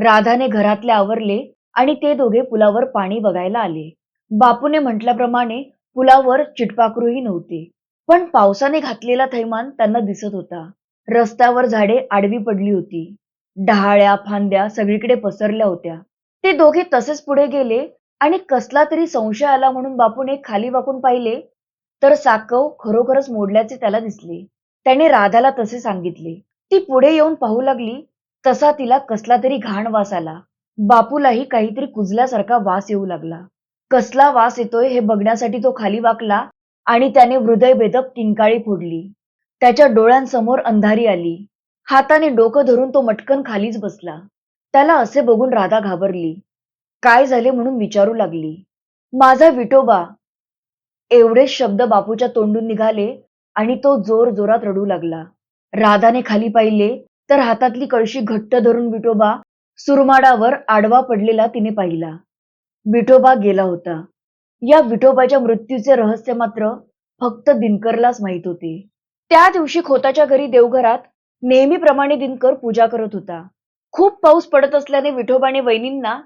राधाने घरातले आवरले आणि ते दोघे पुलावर पाणी बघायला आले. बापूने म्हटल्याप्रमाणे पुलावर चिटपाखरूही नव्हते पण पावसाने घातलेला थैमान त्यांना दिसत होता. रस्त्यावर झाडे आडवी पडली होती. डहाळ्या फांद्या सगळीकडे पसरल्या होत्या. ते दोघे तसेच पुढे गेले आणि कसला तरी संशय आला म्हणून बापूने खाली वाकून पाहिले तर साकव खरोखरच मोडल्याचे त्याला दिसले. त्याने राधाला तसे सांगितले. ती पुढे येऊन पाहू लागली तसा तिला कसला तरी घाण वास आला. बापूलाही काहीतरी कुजल्यासारखा वास येऊ लागला. कसला वास येतोय हे बघण्यासाठी तो खाली वाकला आणि त्याने हृदयभेदक किंकाळी फोडली. त्याच्या डोळ्यांसमोर अंधारी आली. हाताने डोकं धरून तो मटकन खालीच बसला. त्याला असे बघून राधा घाबरली. काय झाले म्हणून विचारू लागली. माझा विटोबा. एवढेच शब्द बापूच्या तोंडून निघाले आणि तो जोर जोरात रडू लागला. राधाने खाली पाहिले. तर हातातली कळशी घट्ट धरून विठोबा सुरमाडावर आडवा पडलेला तिने पाहिला. विठोबा गेला होता. या विठोबाच्या मृत्यूचे रहस्य मात्र फक्त दिनकरलाच माहीत होते. त्या दिवशी खोताच्या घरी देवघरात नेहमीप्रमाणे दिनकर पूजा करत होता. खूप पाऊस पडत असल्याने विठोबाने वहिनींना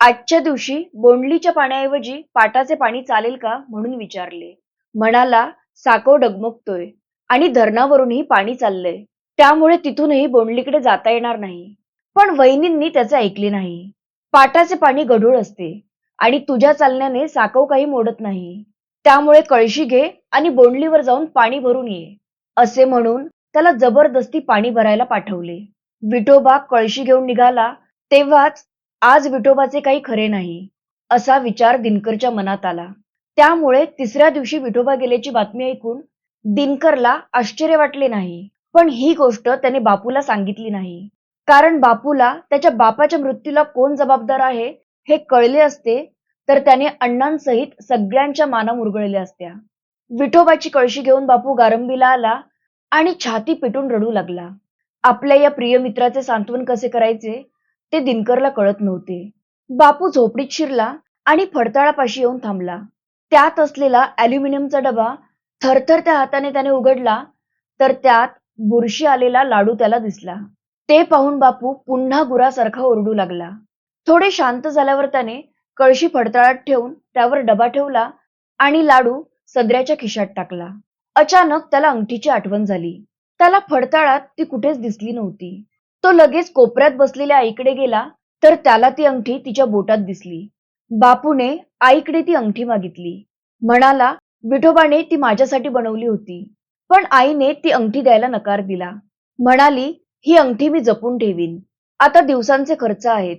आजच्या दिवशी बोंडलीच्या पाण्याऐवजी पाटाचे पाणी चालेल का म्हणून विचारले. म्हणाला साको डगमगतोय आणि धरणावरूनही पाणी चाललंय. त्यामुळे तिथूनही बोंडलीकडे जाता येणार नाही. पण वहिनींनी त्याचे ऐकले नाही. पाटाचे पाणी गढूळ असते आणि तुझ्या चालण्याने साकव काही मोडत नाही. त्यामुळे कळशी घे आणि बोंडलीवर जाऊन पाणी भरून ये असे म्हणून त्याला जबरदस्ती पाणी भरायला पाठवले. विठोबा कळशी घेऊन निघाला तेव्हाच आज विठोबाचे काही खरे नाही असा विचार दिनकरच्या मनात आला. त्यामुळे तिसऱ्या दिवशी विठोबा गेल्याची बातमी ऐकून दिनकरला आश्चर्य वाटले नाही. पण ही गोष्ट त्याने बापूला सांगितली नाही. कारण बापूला त्याच्या बापाच्या मृत्यूला कोण जबाबदार आहे हे कळले असते तर त्याने अण्णांसहित सगळ्यांच्या माना मुरगळल्या असत्या. विठोबाची कळशी घेऊन बापू गारंबीला आला आणि छाती पिटून रडू लागला. आपल्या या प्रिय मित्राचे सांत्वन कसे करायचे ते दिनकरला कळत नव्हते. बापू झोपडीत शिरला आणि फडताळापाशी येऊन थांबला. त्यात असलेला अॅल्युमिनियमचा डबा थरथर हाताने त्याने उघडला तर त्यात बुरशी आलेला लाडू त्याला दिसला. ते पाहून बापू पुन्हा गुरासारखा ओरडू लागला. थोडे शांत झाल्यावर त्याने कळशी फडताळात ठेवून त्यावर डबा ठेवला आणि लाडू सदऱ्याच्या खिशात टाकला. अचानक त्याला अंगठीची आठवण झाली. त्याला फडताळात ती कुठेच दिसली नव्हती. तो लगेच कोपऱ्यात बसलेल्या आईकडे गेला तर त्याला ती अंगठी तिच्या बोटात दिसली. बापूने आईकडे ती अंगठी मागितली. म्हणाला विठोबाने ती माझ्यासाठी बनवली होती. पण आईने ती अंगठी द्यायला नकार दिला. म्हणाली ही अंगठी मी जपून ठेवीन. आता दिवसांचे खर्च आहेत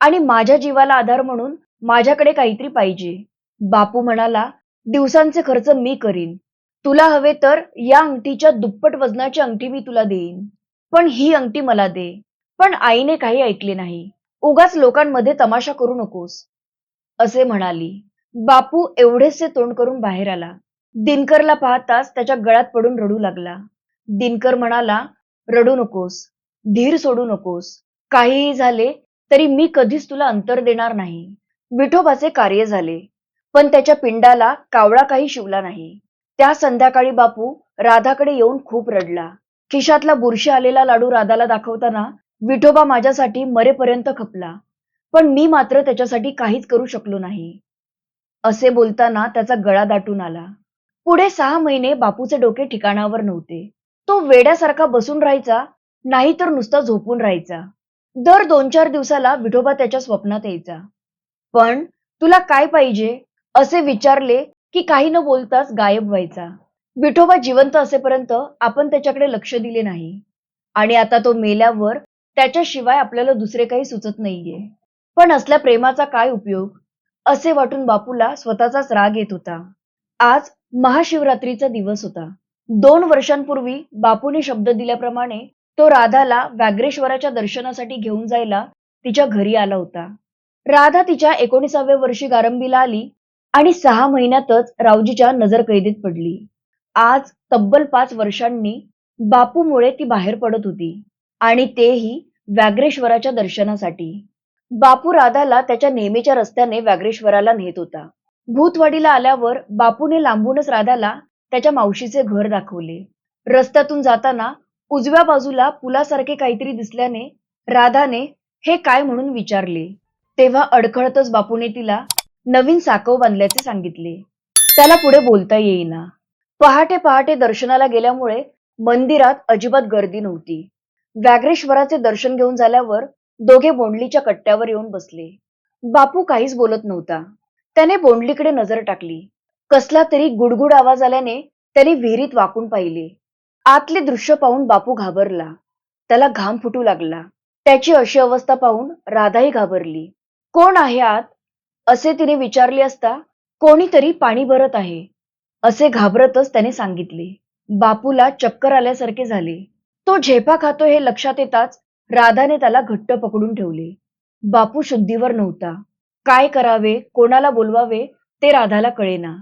आणि माझ्या जीवाला आधार म्हणून माझ्याकडे काहीतरी पाहिजे. बापू म्हणाला दिवसांचे खर्च मी करीन. तुला हवे तर या अंगठीच्या दुप्पट वजनाची अंगठी मी तुला देईन. पण ही अंगठी मला दे. पण आईने काही ऐकले नाही. उगाच लोकांमध्ये तमाशा करू नकोस. असे म्हणाली. बापू एवढेसे तोंड करून बाहेर आला. दिनकरला पाहताच त्याच्या गळ्यात पडून रडू लागला. दिनकर म्हणाला रडू नकोस धीर सोडू नकोस. काहीही झाले तरी मी कधीच तुला अंतर देणार नाही. विठोबाचे कार्य झाले. पण त्याच्या पिंडाला कावळा काही शिवला नाही. त्या संध्याकाळी बापू राधाकडे येऊन खूप रडला. खिशातला बुरशी आलेला लाडू राधाला दाखवताना विठोबा माझ्यासाठी मरेपर्यंत खपला. पण मी मात्र त्याच्यासाठी काहीच करू शकलो नाही. असे बोलताना त्याचा गळा दाटून आला. पुढे सहा महिने बापूचे डोके ठिकाणावर नव्हते. तो वेड्यासारखा बसून राहायचा नाही तर नुसता झोपून राहायचा. दर दोन चार दिवसाला विठोबा त्याच्या स्वप्नात यायचा. पण तुला काय पाहिजे? असे विचारले की काही न बोलताच गायब व्हायचा. विठोबा जिवंत असेपर्यंत आपण त्याच्याकडे लक्ष दिले नाही. आणि आता तो मेल्यावर त्याच्याशिवाय आपल्याला दुसरे काही सुचत नाहीये. पण असल्या प्रेमाचा काय उपयोग? असे वाटून बापूला स्वतःचाच राग येत होता. आज महाशिवरात्रीचा दिवस होता. दोन वर्षांपूर्वी बापूने शब्द दिल्याप्रमाणे तो राधाला व्याघ्रेश्वराच्या दर्शनासाठी घेऊन जायला तिच्या घरी आला होता. राधा तिच्या एकोणीसाव्या वर्षी गारंबीला आली आणि सहा महिन्यातच रावजीच्या नजरकैदेत पडली. आज तब्बल पाच वर्षांनी बापूमुळे ती बाहेर पडत होती आणि तेही व्याघ्रेश्वराच्या दर्शनासाठी. बापू राधाला त्याच्या नेहमीच्या रस्त्याने व्याघ्रेश्वराला नेत होता. भूतवाडीला आल्यावर बापूने लांबूनच राधाला त्याच्या मावशीचे घर दाखवले. रस्त्यातून जाताना उजव्या बाजूला पुलासारखे काहीतरी दिसल्याने राधाने हे काय म्हणून विचारले. तेव्हा अडखळतच बापूने तिला नवीन साकव बांधल्याचे सांगितले. त्याला पुढे बोलता येईना. पहाटे पहाटे दर्शनाला गेल्यामुळे मंदिरात अजिबात गर्दी नव्हती. व्याघ्रेश्वराचे दर्शन घेऊन झाल्यावर दोघे बोंडलीच्या कट्ट्यावर येऊन बसले. बापू काहीच बोलत नव्हता. त्याने बोंडलीकडे नजर टाकली. कसला तरी गुडगुड आवाज आल्याने त्याने विहिरीत वाकून पाहिले. आतले दृश्य पाहून बापू घाबरला. त्याला घाम फुटू लागला. त्याची अशी अवस्था पाहून राधाही घाबरली. कोण आहे आत? असे तिने विचारले असता कोणीतरी पाणी भरत आहे. असे घाबरतच त्याने सांगितले. बापूला चक्कर आल्यासारखे झाले. तो झेपा खातो हे लक्षात येताच राधाने त्याला घट्ट पकडून ठेवले. बापू शुद्धीवर नव्हता. काय करावे कोणाला बोलवावे ते राधाला कळेना.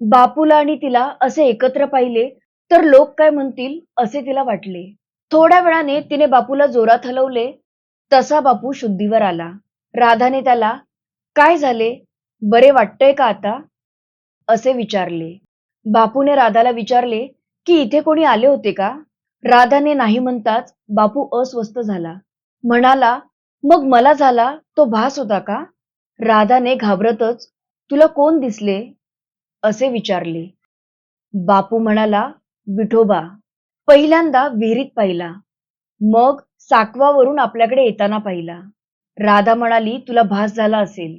बापूला आणि तिला असे एकत्र पाहिले तर लोक काय म्हणतील असे तिला वाटले. थोड्या वेळाने तिने बापूला जोरात हलवले तसा बापू शुद्धीवर आला. राधाने त्याला काय झाले? बरे वाटतंय का आता? असे विचारले. बापूने राधाला विचारले की इथे कोणी आले होते का? राधाने नाही म्हणताच बापू अस्वस्थ झाला. म्हणाला मग मला झाला तो भास होता का? राधाने घाबरतच तुला कोण दिसले? असे विचारले. बापू म्हणाला विठोबा. पहिल्यांदा विहिरीत पाहिला. मग साकवावरून आपल्याकडे येताना पाहिला. राधा म्हणाली तुला भास झाला असेल.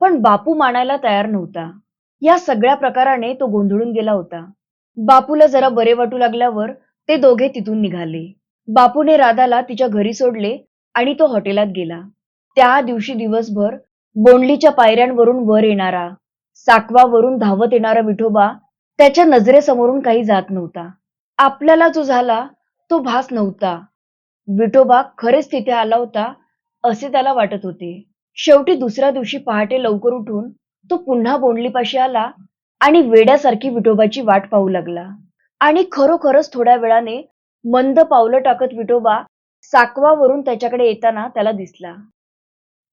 पण बापू मानायला तयार नव्हता. या सगळ्या प्रकाराने तो गोंधळून गेला होता. बापूला जरा बरे वाटू लागल्यावर ते दोघे तिथून निघाले. बापूने राधाला तिच्या घरी सोडले आणि तो हॉटेलात गेला. त्या दिवशी दिवसभर बोंडलीच्या पायऱ्यांवरून वर येणारा साकवावरून धावत येणारा विठोबा त्याच्या नजरेसमोरून काही जात नव्हता. आपल्याला जो झाला तो भास नव्हता. विठोबा खरेच तिथे आला होता असे त्याला वाटत होते. शेवटी दुसऱ्या दिवशी पहाटे लवकर उठून तो पुन्हा बोंडलीपाशी आला आणि वेड्यासारखी विठोबाची वाट पाहू लागला. आणि खरोखरच थोड्या वेळाने मंद पावलं टाकत विठोबा साकवावरून त्याच्याकडे येताना त्याला दिसला.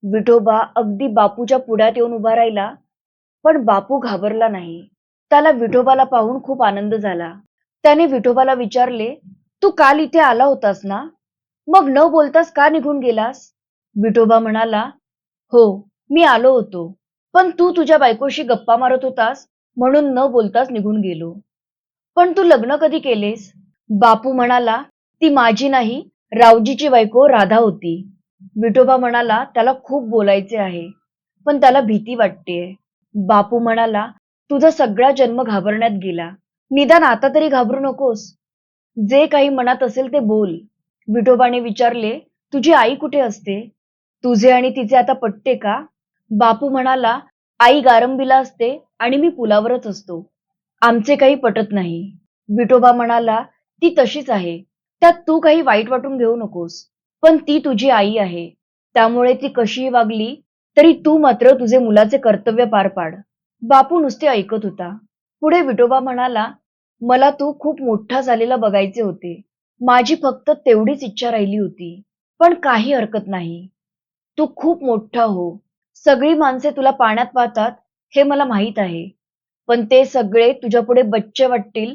विठोबा अगदी बापूच्या पुढ्यात येऊन उभा राहिला पण बापू घाबरला नाही. त्याला विठोबाला पाहून खूप आनंद झाला. त्याने विठोबाला विचारले तू काल इथे आला होतास ना? मग न बोलतास का निघून गेलास? विठोबा म्हणाला हो मी आलो होतो पण तू तुझ्या बायकोशी गप्पा मारत होतास म्हणून न बोलताच निघून गेलो. पण तू लग्न कधी केलेस? बापू म्हणाला ती माझी नाही रावजीची बायको राधा होती. विठोबा म्हणाला त्याला खूप बोलायचे आहे पण त्याला भीती वाटतेय बापू म्हणाला तुझा सगळा जन्म घाबरण्यात गेला. निदान आता तरी घाबरू नकोस. जे काही मनात असेल ते बोल. विठोबाने विचारले तुझी आई कुठे असते? तुझे आणि तिचे आता पटते का? बापू म्हणाला आई गारंबीला असते आणि मी पुलावरच असतो. आमचे काही पटत नाही. विठोबा म्हणाला ती तशीच आहे. त्यात तू काही वाईट वाटून घेऊ नकोस. पण ती तुझी आई आहे. त्यामुळे ती कशीही वागली तरी तू मात्र तुझे मुलाचे कर्तव्य पार पाड. बापू नुसते ऐकत होता. पुढे विठोबा म्हणाला मला तू खूप मोठा झालेला बघायचे होते. माझी फक्त तेवढीच इच्छा राहिली होती पण काही हरकत नाही. तू खूप मोठा हो. सगळी माणसे तुला पाण्यात पाहतात हे मला माहीत आहे. पण ते सगळे तुझ्या पुढे बच्चे वाटतील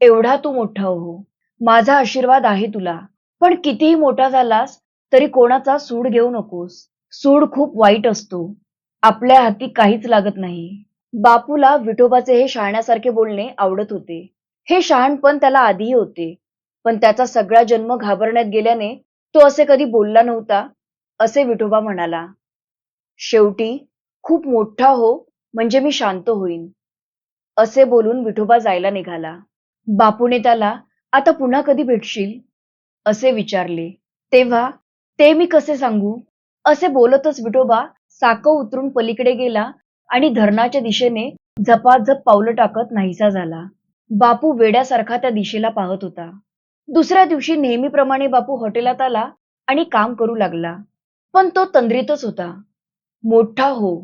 एवढा तू मोठा हो. माझा आशीर्वाद आहे तुला. पण कितीही मोठा झालास तरी कोणाचा सूड घेऊ नकोस. सूड खूप वाईट असतो. आपल्या हाती काहीच लागत नाही. बापूला विठोबाचे हे शहाण्यासारखे बोलणे आवडत होते. हे शहाणपण त्याला आधीही होते. पण त्याचा सगळा जन्म घाबरण्यात गेल्याने तो असे कधी बोलला नव्हता असे विठोबा म्हणाला. शेवटी खूप मोठा हो म्हणजे मी शांत होईन. असे बोलून विठोबा जायला निघाला. बापूने त्याला आता पुन्हा कधी भेटशील? असे विचारले. तेव्हा ते मी कसे सांगू? असे बोलतच विठोबा साकव उतरून पलीकडे गेला आणि धरणाच्या दिशेने झपाझप पावलं टाकत नाहीसा झाला. बापू वेड्यासारखा त्या दिशेला पाहत होता. दुसऱ्या दिवशी नेहमीप्रमाणे बापू हॉटेलात आला आणि काम करू लागला. पण तो तंद्रीतच होता. मोठा हो.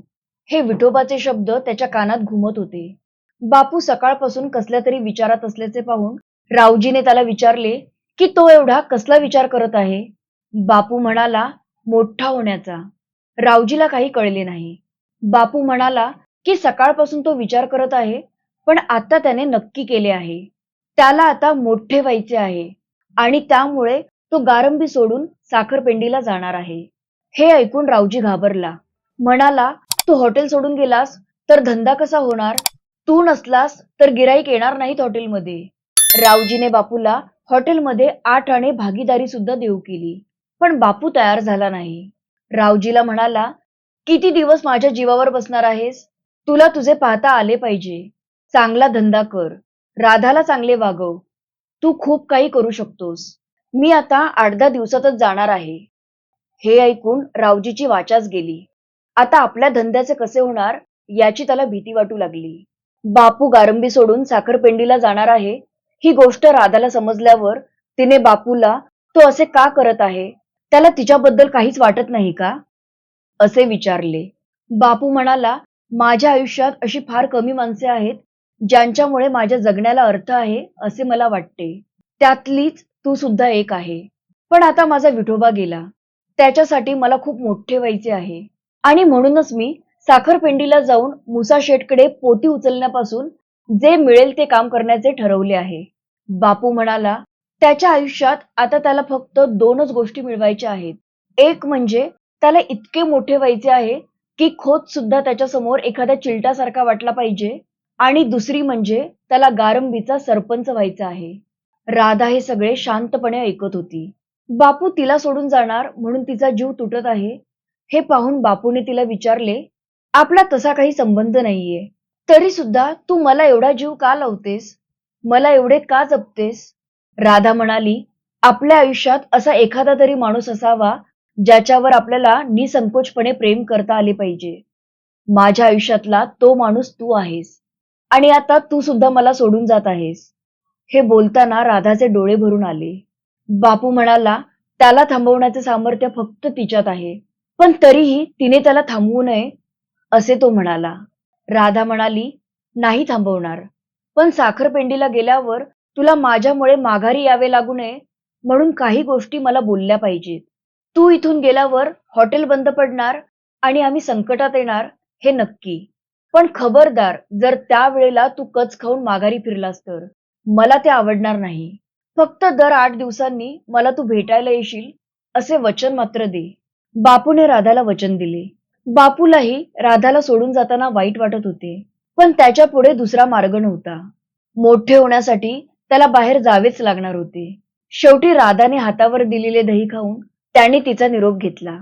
हे विठोबाचे शब्द त्याच्या कानात घुमत होते. बापू सकाळपासून कसल्या तरी विचारात असल्याचे पाहून रावजीने त्याला विचारले की तो एवढा कसला विचार करत आहे? बापू म्हणाला मोठा होण्याचा. रावजीला काही कळले नाही. बापू म्हणाला की सकाळपासून तो विचार करत आहे पण आता त्याने नक्की केले आहे. त्याला आता मोठे व्हायचे आहे आणि त्यामुळे तो गारंबी सोडून साखरपेंडीला जाणार आहे. हे ऐकून रावजी घाबरला. म्हणाला तू हॉटेल सोडून गेलास तर धंदा कसा होणार? तू नसलास तर गिराईक येणार नाहीत हॉटेलमध्ये. रावजीने बापूला हॉटेलमध्ये आठ आणे भागीदारी सुद्धा देऊ केली. पण बापू तयार झाला नाही. रावजीला म्हणाला किती दिवस माझ्या जीवावर बसणार आहेस? तुला तुझे पाहता आले पाहिजे. चांगला धंदा कर. राधाला चांगले वागव. तू खूप काही करू शकतोस. मी आता आठ दहा दिवसातच जाणार आहे. हे ऐकून रावजीची वाचाच गेली. आता आपल्या धंद्याचे कसे होणार याची त्याला भीती वाटू लागली. बापू गारंबी सोडून साखरपेंडीला जाणार आहे. ही गोष्ट राधाला समजल्यावर तिने बापूला तो असे का करत आहे? त्याला तिच्याबद्दल काहीच वाटत नाही का? असे विचारले. बापू म्हणाला माझ्या आयुष्यात अशी फार कमी माणसे आहेत ज्यांच्यामुळे माझ्या जगण्याला अर्थ आहे असे मला वाटते. त्यातलीच तू सुद्धा एक आहे. पण आता माझा विठोबा गेला. त्याच्यासाठी मला खूप मोठे व्हायचे आहे. आणि म्हणूनच मी साखरपेंडीला जाऊन मुसा शेठकडे पोती उचलण्यापासून जे मिळेल ते काम करण्याचे ठरवले आहे. बापू म्हणाला त्याच्या आयुष्यात आता त्याला फक्त दोनच गोष्टी मिळवायच्या आहेत. एक म्हणजे त्याला इतके मोठे व्हायचे आहे की खोत सुद्धा त्याच्यासमोर एखाद्या चिलटासारखा वाटला पाहिजे. आणि दुसरी म्हणजे त्याला गारंबीचा सरपंच व्हायचा आहे. राधा हे सगळे शांतपणे ऐकत होती. बापू तिला सोडून जाणार म्हणून तिचा जीव तुटत आहे हे पाहून बापूने तिला विचारले आपला तसा काही संबंध नाहीये. तरी सुद्धा तू मला एवढा जीव का लावतेस? मला एवढे का जपतेस? राधा म्हणाली आपल्या आयुष्यात असा एखादा तरी माणूस असावा ज्याच्यावर आपल्याला निसंकोचपणे प्रेम करता आले पाहिजे. माझ्या आयुष्यातला तो माणूस तू आहेस. आणि आता तू सुद्धा मला सोडून जात आहेस. हे बोलताना राधाचे डोळे भरून आले. बापू म्हणाला त्याला थांबवण्याचे सामर्थ्य फक्त तिच्यात आहे. पण तरीही तिने त्याला थांबवू नये असे तो म्हणाला. राधा म्हणाली नाही थांबवणार. पण साखरपेंडीला गेल्यावर तुला माझ्यामुळे माघारी यावे लागू नये म्हणून काही गोष्टी मला बोलल्या पाहिजेत. तू इथून गेल्यावर हॉटेल बंद पडणार आणि आम्ही संकटात येणार हे नक्की. पण खबरदार जर त्या वेळेला तू कच खाऊन माघारी फिरलास तर. मला ते आवडणार नाही. फक्त दर आठ दिवसांनी मला तू भेटायला येशील असे वचन मात्र दे. बापूने राधाला वचन दिले. बापूलाही राधाला सोडून जाताना वाईट वाटत होते. पण त्याच्या पुढे दुसरा मार्ग नव्हता. मोठे होण्यासाठी त्याला बाहेर जावेच लागणार होते. शेवटी राधाने हातावर दिलेले दही खाऊन त्याने तिचा निरोप घेतला.